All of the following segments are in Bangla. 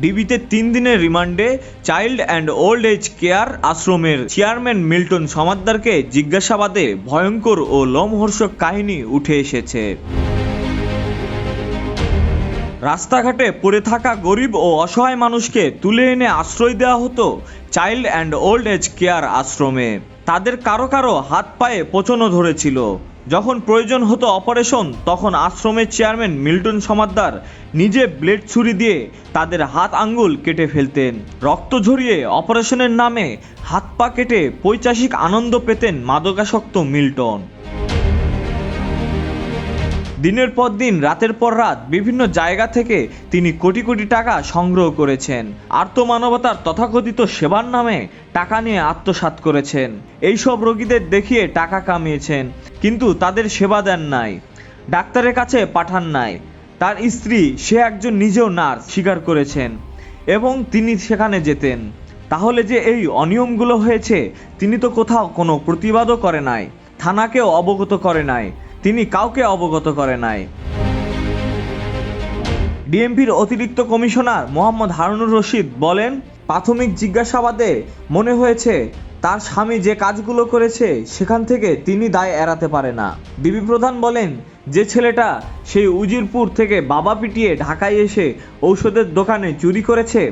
ডিবিতে তিন দিনের রিমান্ডে child and old age care আশ্রমের চেয়ারম্যান মিল্টন সমাদ্দারকে জিজ্ঞাসাবাদে ভয়ঙ্কর ও লোমহর্ষক কাহিনী উঠে এসেছে। রাস্তাঘাটে পড়ে থাকা গরিব ও অসহায় মানুষকে তুলে এনে আশ্রয় দেওয়া হতো child and old age care আশ্রমে। তাদের কারও কারও হাত পায়ে পচনও ধরেছিল। যখন প্রয়োজন হতো অপারেশন, তখন আশ্রমের চেয়ারম্যান মিল্টন সমাদ্দার নিজে ব্লেড ছুরি দিয়ে তাদের হাত আঙ্গুল কেটে ফেলতেন। রক্ত ঝরিয়ে অপারেশনের নামে হাত পা কেটে পৈচাসিক আনন্দ পেতেন মাদকাসক্ত মিল্টন। দিনের পর দিন, রাতের পর রাত বিভিন্ন জায়গা থেকে তিনি কোটি কোটি টাকা সংগ্রহ করেছেন। আর্তমানবতার তথাকথিত সেবার নামে টাকা নিয়ে আত্মসাৎ করেছেন। এইসব রোগীদের দেখিয়ে টাকা কামিয়েছেন, কিন্তু তাদের সেবা দেন নাই, ডাক্তারের কাছে পাঠান নাই। তার স্ত্রী, সে একজন নিজেও নার্স, স্বীকার করেছেন, এবং তিনি সেখানে যেতেন। তাহলে যে এই অনিয়মগুলো হয়েছে, তিনি তো কোথাও কোনো প্রতিবাদও করে নাই, থানাকেও অবগত করে নাই। তিনি কাউকে অবগত করে নাই। ডিএমপির অতিরিক্ত কমিশনার মোহাম্মদ হারুনুর রশিদ বলেন, প্রাথমিক জিজ্ঞাসাবাদে মনে হয়েছে, তার স্বামী যে কাজগুলো করেছে, সেখান থেকে তিনি দায় এড়াতে পারে না। ডিবি প্রধান বলেন, যে ছেলেটা সেই উজিরপুর থেকে বাবা পিটিয়ে ঢাকায় এসে ঔষধের দোকানে চুরি করেছে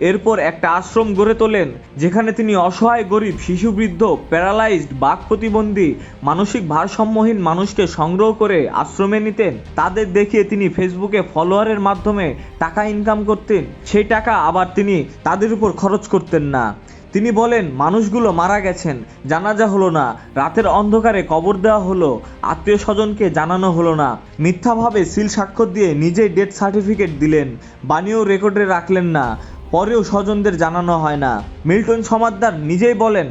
এরপর একটা আশ্রম গড়ে তোলেন, যেখানে তিনি অসহায়, গরিব, শিশু, বৃদ্ধ, প্যারালাইজড, বাক প্রতিবন্ধী, মানসিক ভারসাম্যহীন মানুষকে সংগ্রহ করে আশ্রমে নিতেন। তাদের দেখিয়ে তিনি ফেসবুকে ফলোয়ারের মাধ্যমে টাকা ইনকাম করতেন। সেই টাকা আবার তিনি তাদের উপর খরচ করতেন না। তিনি বলেন, মানুষগুলো মারা গেছেন, জানাজা হলো না, রাতের অন্ধকারে কবর দেওয়া হলো, আত্মীয় স্বজনকে জানানো হলো না। মিথ্যাভাবে সিল স্বাক্ষর দিয়ে নিজেই ডেথ সার্টিফিকেট দিলেন বানিয়েও রেকর্ডে রাখলেন না। পরেও স্বজনদের জানানো হয় না। মিল্টন সমাদ্দার নিজেই বলেন,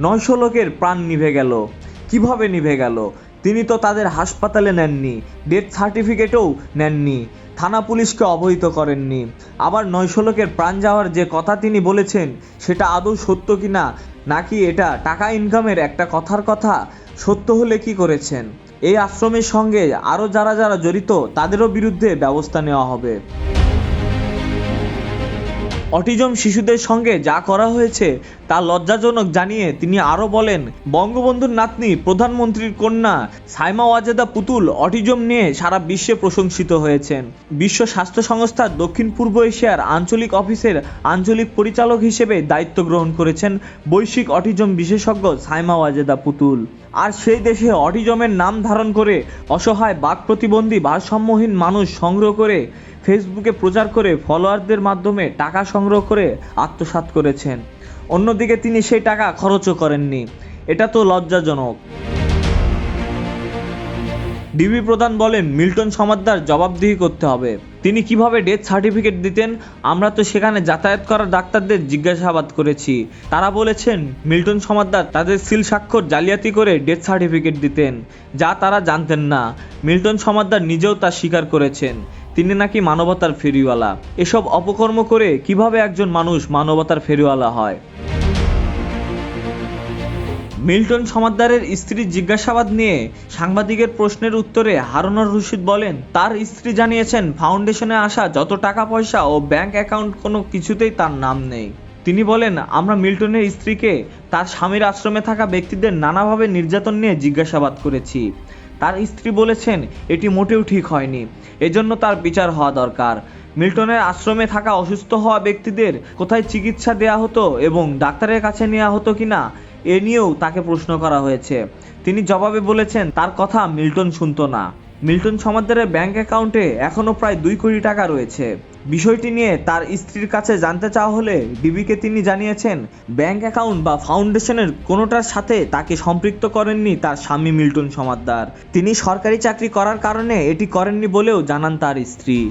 নয়শো লোকের প্রাণ নিভে গেল। কীভাবে নিভে গেল? তিনি তো তাদের হাসপাতালে নেননি, ডেথ সার্টিফিকেটও নেননি, থানা পুলিশকে অবহিত করেননি। আবার নয়শো লোকের প্রাণ যাওয়ার যে কথা তিনি বলেছেন, সেটা আদৌ সত্য কিনা, নাকি এটা টাকা ইনকামের একটা কথার কথা? সত্য হলে কি করেছেন? এই আশ্রমের সঙ্গে আরও যারা যারা জড়িত, তাদেরও বিরুদ্ধে ব্যবস্থা নেওয়া হবে। অটিজম শিশুদের সঙ্গে যা করা হয়েছে তা লজ্জাজনক জানিয়ে তিনি আরও বলেন, বঙ্গবন্ধুর নাতনি, প্রধানমন্ত্রীর কন্যা সাইমা ওয়াজেদা পুতুল অটিজম নিয়ে সারা বিশ্বে প্রশংসিত হয়েছেন। বিশ্ব স্বাস্থ্য সংস্থার দক্ষিণ পূর্ব এশিয়ার আঞ্চলিক অফিসের আঞ্চলিক পরিচালক হিসেবে দায়িত্ব গ্রহণ করেছেন বৈশ্বিক অটিজম বিশেষজ্ঞ সাইমা ওয়াজেদা পুতুল। আর সেই দেশে অটিজমের নাম ধারণ করে অসহায় বাক প্রতিবন্ধী ভারসাম্যহীন মানুষ সংগ্রহ করে ফেসবুকে প্রচার করে ফলোয়ারদের মাধ্যমে টাকা সংগ্রহ করে আত্মসাৎ করেছেন। অন্যদিকে তিনি সেই টাকা খরচও করেননি। এটা তো লজ্জাজনক। ডিবি প্রধান বলেন, মিল্টন সমাদ্দার জবাবদিহি করতে হবে। তিনি কীভাবে ডেথ সার্টিফিকেট দিতেন, আমরা তো সেখানে যাতায়াত করা ডাক্তারদের জিজ্ঞাসাবাদ করেছি। তারা বলেছেন, মিল্টন সমাদ্দার তাদের সিল স্বাক্ষর জালিয়াতি করে ডেথ সার্টিফিকেট দিতেন, যা তারা জানতেন না। মিল্টন সমাদ্দার নিজেও তা স্বীকার করেছেন। তিনি নাকি মানবতার ফেরিওয়ালা। এসব অপকর্ম করে কীভাবে একজন মানুষ মানবতার ফেরিওয়ালা হয়? মিল্টন সমাদ্দারের স্ত্রীর জিজ্ঞাসাবাদ নিয়ে সাংবাদিকের প্রশ্নের উত্তরে হারুনুর রশিদ বলেন, তার স্ত্রী জানিয়েছেন, ফাউন্ডেশনে আসা যত টাকা পয়সা ও ব্যাংক অ্যাকাউন্ট কোনো কিছুতেই তার নাম নেই। তিনি বলেন, আমরা মিল্টনের স্ত্রীকে তার স্বামীর আশ্রমে থাকা ব্যক্তিদের নানাভাবে নির্যাতন নিয়ে জিজ্ঞাসাবাদ করেছি। তার স্ত্রী বলেছেন, এটি মোটেও ঠিক হয়নি। এজন্য তার বিচার হওয়া দরকার। মিল্টনের আশ্রমে থাকা অসুস্থ হওয়া ব্যক্তিদের কোথায় চিকিৎসা দেয়া হতো এবং ডাক্তারের কাছে নেওয়া হতো কিনা, এ নিয়েও তাকে প্রশ্ন করা হয়েছে। তিনি জবাবে বলেছেন, তার কথা মিল্টন শুনত না। মিল্টন সমাদ্দারের ব্যাংক অ্যাকাউন্টে এখনও প্রায় দুই কোটি টাকা রয়েছে। বিষয়টি নিয়ে তার স্ত্রীর কাছে জানতে চাওয়া হলে ডিবিকে তিনি জানিয়েছেন, ব্যাংক অ্যাকাউন্ট বা ফাউন্ডেশনের কোনোটার সাথে তাকে সম্পৃক্ত করেননি তার স্বামী মিল্টন সমাদ্দার। তিনি সরকারি চাকরি করার কারণে এটি করেননি বলেও জানান তার স্ত্রী।